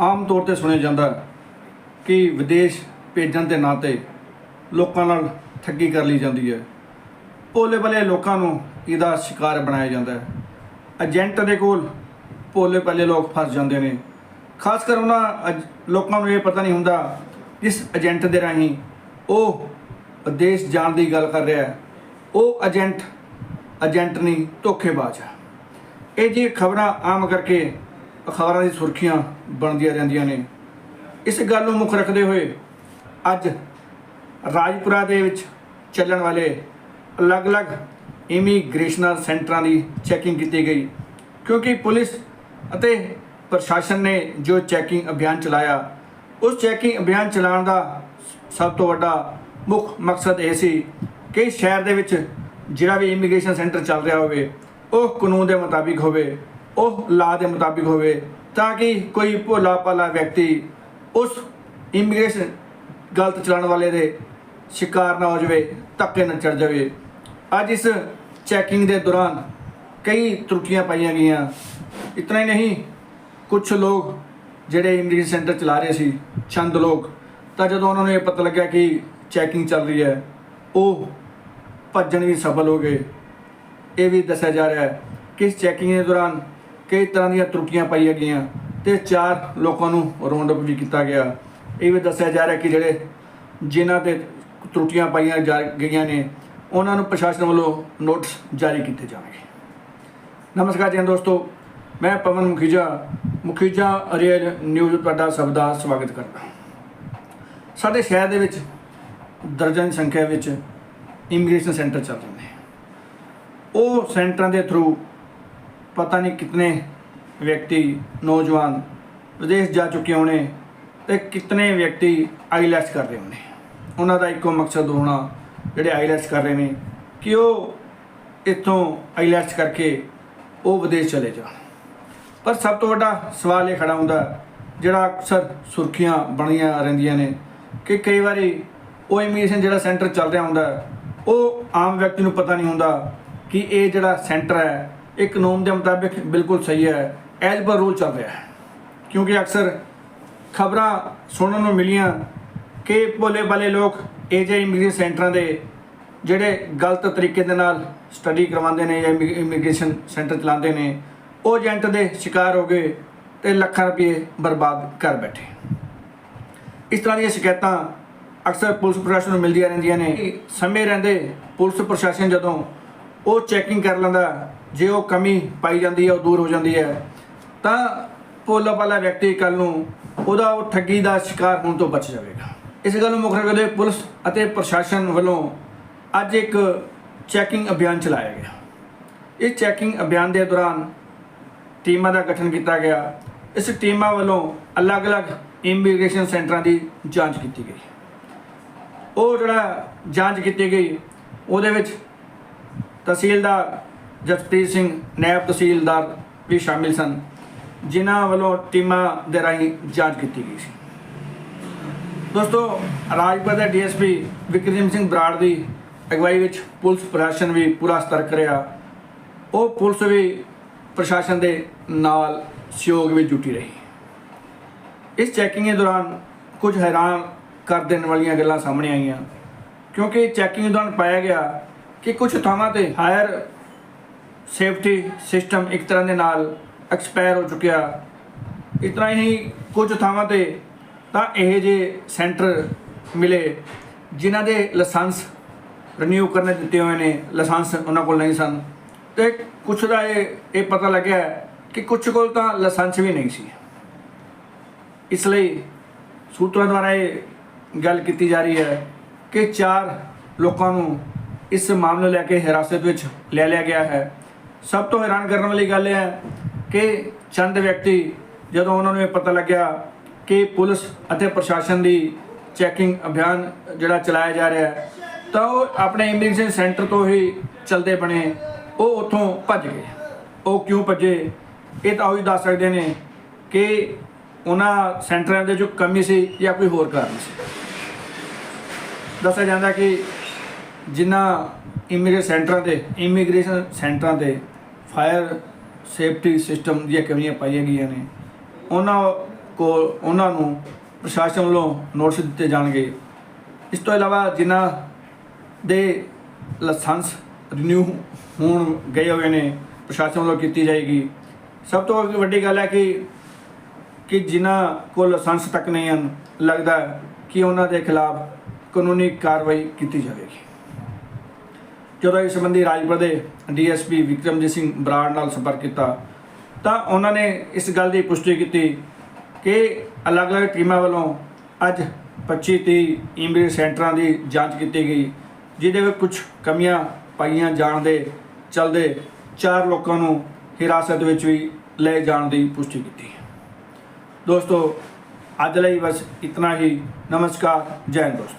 ਆਮ ਤੌਰ ਤੇ ਸੁਣਿਆ ਜਾਂਦਾ ਕਿ ਵਿਦੇਸ਼ ਭੇਜਣ ਦੇ ਨਾਂ ਤੇ ਲੋਕਾਂ ਨਾਲ ਠੱਗੀ ਕਰ ਲਈ ਜਾਂਦੀ ਹੈ। ਭੋਲੇ ਭਲੇ ਲੋਕਾਂ ਨੂੰ ਇਹਦਾ ਸ਼ਿਕਾਰ ਬਣਾਇਆ ਜਾਂਦਾ ਹੈ। ਏਜੰਟ ਦੇ ਕੋਲ ਭੋਲੇ ਭਲੇ ਲੋਕ ਫਸ ਜਾਂਦੇ ਨੇ। ਖਾਸ ਕਰ ਉਹਨਾਂ ਅਜ- ਲੋਕਾਂ ਨੂੰ ਇਹ ਪਤਾ ਨਹੀਂ ਹੁੰਦਾ ਇਸ ਏਜੰਟ ਦੇ ਰਾਹੀਂ ਉਹ ਵਿਦੇਸ਼ ਜਾਣ ਦੀ ਗੱਲ ਕਰ ਰਿਹਾ ਹੈ। ਉਹ ਏਜੰਟ ਏਜੰਟ ਨਹੀਂ, ਧੋਖੇਬਾਜ਼ ਹੈ। ਇਹ ਜੀ ਖਬਰਾਂ ਆਮ ਕਰਕੇ ਅਖਬਾਰਾਂ ਦੀ ਸੁਰਖੀਆਂ ਬਣਦੀਆਂ ਰਹਿੰਦੀਆਂ ਨੇ। ਇਸ ਗੱਲ ਨੂੰ ਮੁੱਖ ਰੱਖਦੇ ਹੋਏ ਅੱਜ ਰਾਜਪੁਰਾ ਦੇ ਵਿੱਚ ਚੱਲਣ ਵਾਲੇ ਅਲੱਗ-ਅਲੱਗ ਇਮੀਗ੍ਰੇਸ਼ਨਲ ਸੈਂਟਰਾਂ ਦੀ ਚੈਕਿੰਗ ਕੀਤੀ ਗਈ। ਕਿਉਂਕਿ ਪੁਲਿਸ ਅਤੇ ਪ੍ਰਸ਼ਾਸਨ ਨੇ ਜੋ ਚੈਕਿੰਗ ਅਭਿਆਨ ਚਲਾਇਆ, ਉਸ ਚੈਕਿੰਗ ਅਭਿਆਨ ਚਲਾਉਣ ਦਾ ਸਭ ਤੋਂ ਵੱਡਾ ਮੁੱਖ ਮਕਸਦ ਇਹ ਸੀ ਕਿ ਸ਼ਹਿਰ ਦੇ ਵਿੱਚ ਜਿਹੜਾ ਵੀ ਇਮੀਗ੍ਰੇਸ਼ਨ ਸੈਂਟਰ ਚੱਲ ਰਿਹਾ ਹੋਵੇ, ਉਹ ਕਾਨੂੰਨ ਦੇ ਮੁਤਾਬਿਕ ਹੋਵੇ। ਉਹ ਲਾ ਦੇ ਮੁਤਾਬਿਕ ਹੋਵੇ ਤਾਂ ਕਿ ਕੋਈ ਭੋਲਾ ਭਾਲਾ ਵਿਅਕਤੀ ਉਸ ਇਮੀਗ੍ਰੇਸ਼ਨ ਗਲਤ ਚਲਾਉਣ ਵਾਲੇ ਦੇ ਸ਼ਿਕਾਰ ਨਾ ਹੋ ਜਾਵੇ, ਧੱਕੇ ਨਾ ਚੜ ਜਾਵੇ। ਅੱਜ ਇਸ ਚੈਕਿੰਗ ਦੇ ਦੌਰਾਨ ਕਈ ਤਰੁੱਟੀਆਂ ਪਾਈਆਂ ਗਈਆਂ। ਇਤਨਾ ਹੀ ਨਹੀਂ ਕੁਝ ਲੋਕ ਜਿਹੜੇ ਇਮੀਗ੍ਰੇਸ਼ਨ ਸੈਂਟਰ ਚਲਾ ਰਹੇ ਸੀ ਚੰਦ ਲੋਕ, ਤਾਂ ਜਦੋਂ ਉਹਨਾਂ ਨੂੰ ਇਹ ਪਤਾ ਲੱਗਿਆ ਕਿ ਚੈਕਿੰਗ ਚੱਲ ਰਹੀ ਹੈ, ਉਹ ਭੱਜਣ ਵੀ ਸਫਲ ਹੋ ਗਏ। ਇਹ ਵੀ ਦੱਸਿਆ ਜਾ ਰਿਹਾ ਹੈ ਕਿ ਇਸ ਚੈਕਿੰਗ ਦੇ ਦੌਰਾਨ ਕਈ ਤਰ੍ਹਾਂ ਦੀਆਂ ਤਰੁੱਟੀਆਂ ਪਾਈਆਂ ਗਈਆਂ ਤੇ ਚਾਰ ਲੋਕਾਂ ਨੂੰ ਰੌਂਡ ਅਪ ਵੀ ਕੀਤਾ ਗਿਆ। ਇਹ ਵੀ ਦੱਸਿਆ ਜਾ ਰਿਹਾ ਕਿ ਜਿਹੜੇ ਜਿਨ੍ਹਾਂ ਤੇ ਤਰੁੱਟੀਆਂ ਪਾਈਆਂ ਜਾ ਗਈਆਂ ਨੇ, ਉਹਨਾਂ ਨੂੰ ਪ੍ਰਸ਼ਾਸਨ ਵੱਲੋਂ ਨੋਟਿਸ ਜਾਰੀ ਕੀਤੇ ਜਾਣਗੇ। ਨਮਸਕਾਰ ਜੀ ਦੋਸਤੋ, ਮੈਂ ਪਵਨ ਮੁਖੀਜਾ ਮੁਖੀਜਾ ਅਰੀਅਲ ਨਿਊਜ਼ ਤੁਹਾਡਾ ਸਭ ਦਾ ਸਵਾਗਤ ਕਰਦਾ ਸਾਡੇ ਸ਼ਹਿਰ ਦੇ ਵਿੱਚ ਦਰਜਨ ਸੰਖਿਆ ਵਿੱਚ ਇਮੀਗ੍ਰੇਸ਼ਨ ਸੈਂਟਰ ਚੱਲ ਰਹੇ ਨੇ। ਉਹ ਸੈਂਟਰਾਂ ਦੇ ਥਰੂ ਪਤਾ ਨਹੀਂ ਕਿਤਨੇ ਵਿਅਕਤੀ ਨੌਜਵਾਨ ਵਿਦੇਸ਼ ਜਾ ਚੁੱਕੇ ਹੋਣੇ ਤੇ ਕਿਤਨੇ ਵਿਅਕਤੀ ਆਈਲੈਟਸ ਕਰ ਰਹੇ ਹੋਣੇ। ਉਹਨਾਂ ਦਾ ਇੱਕੋ ਮਕਸਦ ਹੋਣਾ ਜਿਹੜੇ ਆਈਲੈਟਸ ਕਰ ਰਹੇ ਨੇ ਕਿ ਉਹ ਇੱਥੋਂ ਆਈਲੈਟਸ ਕਰਕੇ ਉਹ ਵਿਦੇਸ਼ ਚਲੇ ਜਾਣ। ਪਰ ਸਭ ਤੋਂ ਵੱਡਾ ਸਵਾਲ ਇਹ ਖੜਾ ਹੁੰਦਾ ਜਿਹੜਾ ਅਕਸਰ ਸੁਰਖੀਆਂ ਬਣੀਆਂ ਰਹਿੰਦੀਆਂ ਨੇ ਕਿ ਕਈ ਵਾਰੀ ਉਹ ਇਮੀਗ੍ਰੇਸ਼ਨ ਜਿਹੜਾ ਸੈਂਟਰ ਚੱਲ ਰਿਹਾ ਹੁੰਦਾ, ਉਹ ਆਮ ਵਿਅਕਤੀ ਨੂੰ ਪਤਾ ਨਹੀਂ ਹੁੰਦਾ ਕਿ ਇਹ ਜਿਹੜਾ ਸੈਂਟਰ ਹੈ ਇਹ ਕਾਨੂੰਨ ਦੇ ਮੁਤਾਬਿਕ ਬਿਲਕੁਲ ਸਹੀ ਹੈ ਐਜ਼ ਪਰ ਰੂਲ ਚੱਲ ਰਿਹਾ ਹੈ। ਕਿਉਂਕਿ ਅਕਸਰ ਖਬਰਾਂ ਸੁਣਨ ਨੂੰ ਮਿਲੀਆਂ ਕਿ ਭੋਲੇ ਭਾਲੇ ਲੋਕ ਇਹ ਜਿਹੇ ਇਮੀਗ੍ਰੇਸ਼ਨ ਸੈਂਟਰਾਂ ਦੇ ਜਿਹੜੇ ਗਲਤ ਤਰੀਕੇ ਦੇ ਨਾਲ ਸਟੱਡੀ ਕਰਵਾਉਂਦੇ ਨੇ ਜਾਂ ਇਮੀਗ੍ਰੇਸ਼ਨ ਸੈਂਟਰ ਚਲਾਉਂਦੇ ਨੇ, ਉਹ ਏਜੰਟ ਦੇ ਸ਼ਿਕਾਰ ਹੋ ਗਏ ਤੇ ਲੱਖਾਂ ਰੁਪਏ ਬਰਬਾਦ ਕਰ ਬੈਠੇ। ਇਸ ਤਰ੍ਹਾਂ ਦੀਆਂ ਸ਼ਿਕਾਇਤਾਂ ਅਕਸਰ ਪੁਲਿਸ ਪ੍ਰਸ਼ਾਸਨ ਨੂੰ ਮਿਲਦੀਆਂ ਰਹਿੰਦੀਆਂ ਨੇ। ਸਮੇਂ ਰਹਿੰਦੇ ਪੁਲਿਸ ਪ੍ਰਸ਼ਾਸਨ ਜਦੋਂ ਉਹ ਚੈਕਿੰਗ ਕਰ ਲੈਂਦਾ, ਜੇ ਉਹ ਕਮੀ ਪਾਈ ਜਾਂਦੀ ਹੈ, ਉਹ ਦੂਰ ਹੋ ਜਾਂਦੀ ਹੈ, ਤਾਂ ਭੋਲਾ ਭਾਲਾ ਵਿਅਕਤੀ ਕੱਲ ਨੂੰ ਉਹਦਾ ਉਹ ਠੱਗੀ ਦਾ ਸ਼ਿਕਾਰ ਹੋਣ ਤੋਂ ਬਚ ਜਾਵੇਗਾ। ਇਸ ਗੱਲ ਨੂੰ ਮੁੱਖ ਰੱਖਦੇ ਪੁਲਿਸ ਅਤੇ ਪ੍ਰਸ਼ਾਸਨ ਵੱਲੋਂ ਅੱਜ ਇੱਕ ਚੈਕਿੰਗ ਅਭਿਆਨ ਚਲਾਇਆ ਗਿਆ। ਇਸ ਚੈਕਿੰਗ ਅਭਿਆਨ ਦੇ ਦੌਰਾਨ ਟੀਮਾਂ ਦਾ ਗਠਨ ਕੀਤਾ ਗਿਆ। ਇਸ ਟੀਮਾਂ ਵੱਲੋਂ ਅਲੱਗ-ਅਲੱਗ ਇਮੀਗ੍ਰੇਸ਼ਨ ਸੈਂਟਰਾਂ ਦੀ ਜਾਂਚ ਕੀਤੀ ਗਈ। ਉਹ ਜਿਹੜਾ ਜਾਂਚ ਕੀਤੀ ਗਈ, ਉਹਦੇ ਵਿੱਚ ਤਹਿਸੀਲਦਾਰ ਜਸਪ੍ਰੀਤ ਸਿੰਘ, ਨਾਇਬ ਤਹਿਸੀਲਦਾਰ ਵੀ ਸ਼ਾਮਿਲ ਸਨ, ਜਿਨ੍ਹਾਂ ਵੱਲੋਂ ਟੀਮਾਂ ਦੇ ਰਾਹੀਂ ਜਾਂਚ ਕੀਤੀ ਗਈ ਸੀ। ਦੋਸਤੋ ਰਾਜਪੁਰ ਦਾ ਡੀਐਸਪੀ ਵਿਕਰਮ ਸਿੰਘ ਬਰਾੜ ਦੀ ਅਗਵਾਈ ਵਿੱਚ ਪੁਲਿਸ ਪ੍ਰਸ਼ਾਸਨ ਵੀ ਪੂਰਾ ਸਤਰਕ ਰਿਹਾ। ਉਹ ਪੁਲਿਸ ਵੀ ਪ੍ਰਸ਼ਾਸਨ ਦੇ ਨਾਲ ਸਹਿਯੋਗ ਵਿੱਚ ਜੁਟੀ ਰਹੀ। ਇਸ ਚੈਕਿੰਗ ਦੇ ਦੌਰਾਨ ਕੁਝ ਹੈਰਾਨ ਕਰ ਦੇਣ ਵਾਲੀਆਂ ਗੱਲਾਂ ਸਾਹਮਣੇ ਆਈਆਂ, ਕਿਉਂਕਿ ਚੈਕਿੰਗ ਦੌਰਾਨ ਪਾਇਆ ਗਿਆ ਕਿ ਕੁਝ ਥਾਵਾਂ ਤੇ ਹਾਇਰ ਸੇਫਟੀ ਸਿਸਟਮ ਇੱਕ ਤਰ੍ਹਾਂ ਦੇ ਨਾਲ ਐਕਸਪਾਇਰ ਹੋ ਚੁੱਕਿਆ। ਇਸ ਤਰ੍ਹਾਂ ਹੀ ਕੁਝ ਥਾਵਾਂ ਤੇ ਤਾਂ ਇਹ ਜੇ ਸੈਂਟਰ ਮਿਲੇ, ਜਿਨ੍ਹਾਂ ਦੇ ਲਾਇਸੈਂਸ ਰੀਨਿਊ ਕਰਨੇ ਦਿੱਤੇ ਹੋਏ ਨੇ ਲਾਇਸੈਂਸ ਉਹਨਾਂ ਕੋਲ ਨਹੀਂ ਸਨ। ਤੇ ਕੁਝ ਦਾ ਇਹ ਇਹ ਪਤਾ ਲੱਗਿਆ ਕਿ ਕੁਝ ਕੋਲ ਤਾਂ ਲਾਇਸੈਂਸ ਵੀ ਨਹੀਂ ਸੀ। ਇਸ ਲਈ ਸੂਤਰਾਂ ਦੁਆਰਾ ਇਹ ਗੱਲ ਕੀਤੀ ਜਾ ਰਹੀ ਹੈ ਕਿ ਚਾਰ ਲੋਕਾਂ ਨੂੰ ਇਸ ਮਾਮਲੇ ਨੂੰ ਲੈ ਕੇ ਹਿਰਾਸਤ ਵਿੱਚ ਲੈ ਲਿਆ ਗਿਆ ਹੈ। ਸਭ ਤੋਂ ਹੈਰਾਨ ਕਰਨ ਵਾਲੀ ਗੱਲ ਇਹ ਹੈ ਕਿ ਚੰਦ ਵਿਅਕਤੀ ਜਦੋਂ ਉਹਨਾਂ ਨੂੰ ਇਹ ਪਤਾ ਲੱਗਿਆ ਕਿ ਪੁਲਿਸ ਅਤੇ ਪ੍ਰਸ਼ਾਸਨ ਦੀ ਚੈਕਿੰਗ ਅਭਿਆਨ ਜਿਹੜਾ ਚਲਾਇਆ ਜਾ ਰਿਹਾ ਹੈ, ਤਾਂ ਉਹ ਆਪਣੇ ਇਮੀਗ੍ਰੇਸ਼ਨ ਸੈਂਟਰ ਤੋਂ ਹੀ ਚਲਦੇ ਬਣੇ। ਉਹ ਉੱਥੋਂ ਭੱਜ ਗਏ। ਉਹ ਕਿਉਂ ਭੱਜੇ? ਇਹ ਤਾਂ ਉਹੀ ਦੱਸ ਸਕਦੇ ਨੇ ਕਿ ਉਹਨਾਂ ਸੈਂਟਰਾਂ ਦੇ ਜੋ ਕਮੀ ਸੀ ਜਾਂ ਕੋਈ ਹੋਰ ਕਾਰਨ ਸੀ। ਦੱਸਿਆ ਜਾਂਦਾ ਕਿ ਜਿਨ੍ਹਾਂ ਇਮੀਗ੍ਰੇਸ਼ਨ ਸੈਂਟਰਾਂ 'ਤੇ, ਇਮੀਗ੍ਰੇਸ਼ਨ ਸੈਂਟਰਾਂ 'ਤੇ ਫਾਇਰ ਸੇਫਟੀ ਸਿਸਟਮ ਦੀਆਂ ਕਮੀਆਂ ਪਾਈਆਂ ਗਈਆਂ ਨੇ। ਉਹਨਾਂ ਕੋਲ, ਉਹਨਾਂ ਨੂੰ ਪ੍ਰਸ਼ਾਸਨ ਵੱਲੋਂ ਨੋਟਿਸ ਦਿੱਤੇ ਜਾਣਗੇ। ਇਸ ਤੋਂ ਇਲਾਵਾ ਜਿਨ੍ਹਾਂ ਦੇ ਲਾਇਸੈਂਸ ਰਿਨਿਊ ਹੋਣ ਗਏ ਹੋਏ ਨੇ, ਪ੍ਰਸ਼ਾਸਨ ਵੱਲੋਂ ਕੀਤੀ ਜਾਏਗੀ। ਸਭ ਤੋਂ ਵੱਡੀ ਗੱਲ ਹੈ ਕਿ ਕਿ ਜਿਨ੍ਹਾਂ ਕੋਲ ਲਾਇਸੈਂਸ ਤੱਕ ਨਹੀਂ ਹਨ, ਲੱਗਦਾ ਕਿ ਉਹਨਾਂ ਦੇ ਖਿਲਾਫ ਕਾਨੂੰਨੀ ਕਾਰਵਾਈ ਕੀਤੀ ਜਾਵੇਗੀ। ਜਦੋਂ ਇਸ ਸੰਬੰਧੀ ਰਾਜਪੁਰ ਦੇ ਡੀਐਸਪੀ ਵਿਕਰਮਜੀਤ ਸਿੰਘ ਬਰਾੜ ਨਾਲ ਸੰਪਰਕ ਕੀਤਾ, ਤਾਂ ਉਹਨਾਂ ਨੇ ਇਸ ਗੱਲ ਦੀ ਪੁਸ਼ਟੀ ਕੀਤੀ ਕਿ ਅਲੱਗ-ਅਲੱਗ ਟੀਮਾਂ ਵੱਲੋਂ ਅੱਜ 25 30 ਇਮਰੀ ਸੈਂਟਰਾਂ ਦੀ ਜਾਂਚ ਕੀਤੀ ਗਈ, ਜਿਹਦੇ ਵਿੱਚ ਕੁਝ ਕਮੀਆਂ ਪਾਈਆਂ ਜਾਣ ਦੇ ਚਲਦੇ ਚਾਰ ਲੋਕਾਂ ਨੂੰ ਹਿਰਾਸਤ ਵਿੱਚ ਵੀ ਲੈ ਜਾਣ ਦੀ ਪੁਸ਼ਟੀ ਕੀਤੀ ਦੋਸਤੋ, ਅੱਜ ਲਈ ਬਸ ਇਤਨਾ ਹੀ। ਨਮਸਕਾਰ, ਜੈ ਦੋਸਤੋ।